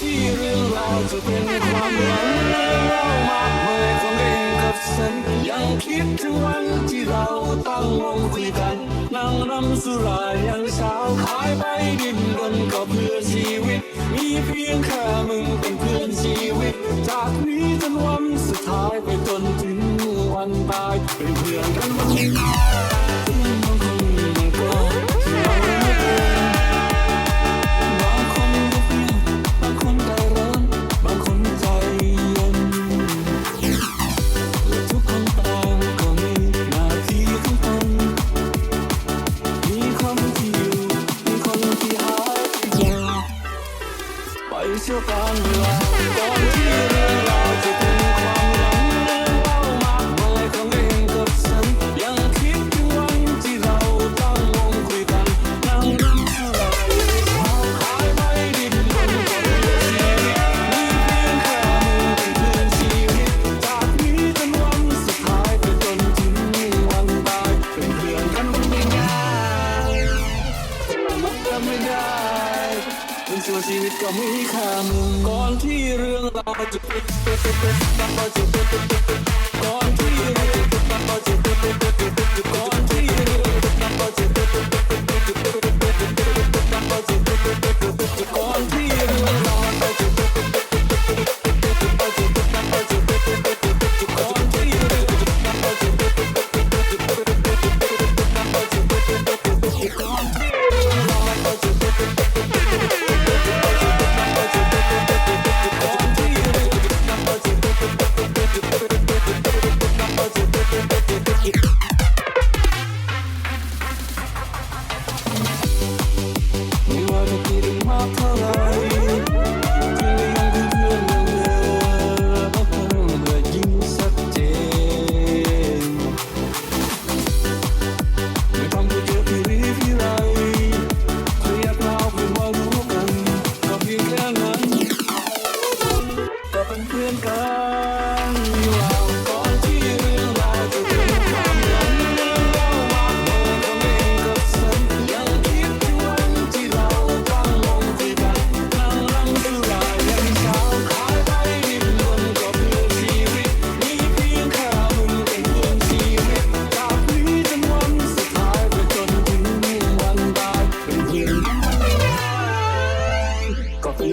ที่เรื่องราวจะเป็นความหลังเรื่องเล่ามากมายของเองกับฉันยังคิดถึงวันที่เราตั้งวงคุยกันนั่งรำสุรายันเช้าหายไปดินรนก็เพื่อชีวิต มีเพียงแค่มึงเป็นเพื่อนชีวิต จากนี้จนวันสุดท้ายไปจนถึงวันตายเป็นเพื่อนกันวันนี้ ไปชั่ วนชีวิตก็มีค่ามึงก่อนที่เรื่องราวจะเป็นก่อนที่เรื่องราวจะเป็นก่อนที่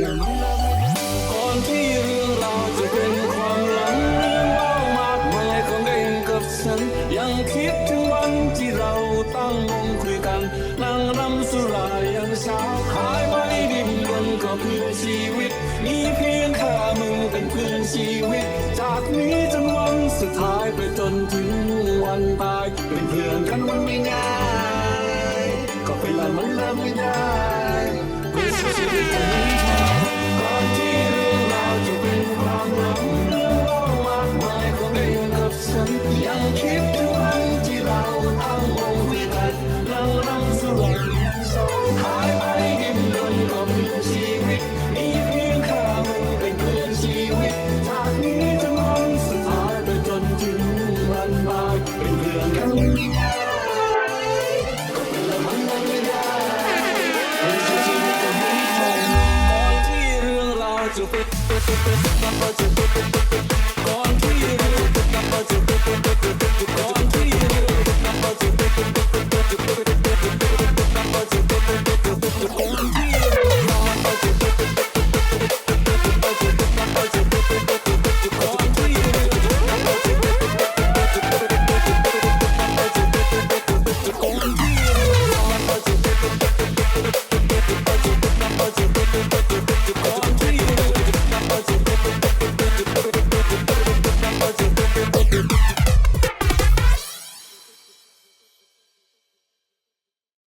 ก็เป็นอย่างนั้นแหละก่อนที่เรื่องราวจะเป็นความหลังเรื่องเล่ามากมายของเองกับฉัน ยังคิดถึงวันที่เราตั้งวงคุยกันนั่งรำสุรายันเช้าหายไปดินรนก็เพื่อชีวิต มีเพียงแค่มึงเป็นเพื่อนชีวิต จากนี้จนวันสุดท้ายไปจนถึงวันตาย เป็นเพื่อนกันมันไม่ง่ายก็เป็นละมันเลิกไม่ได้เพื่อ to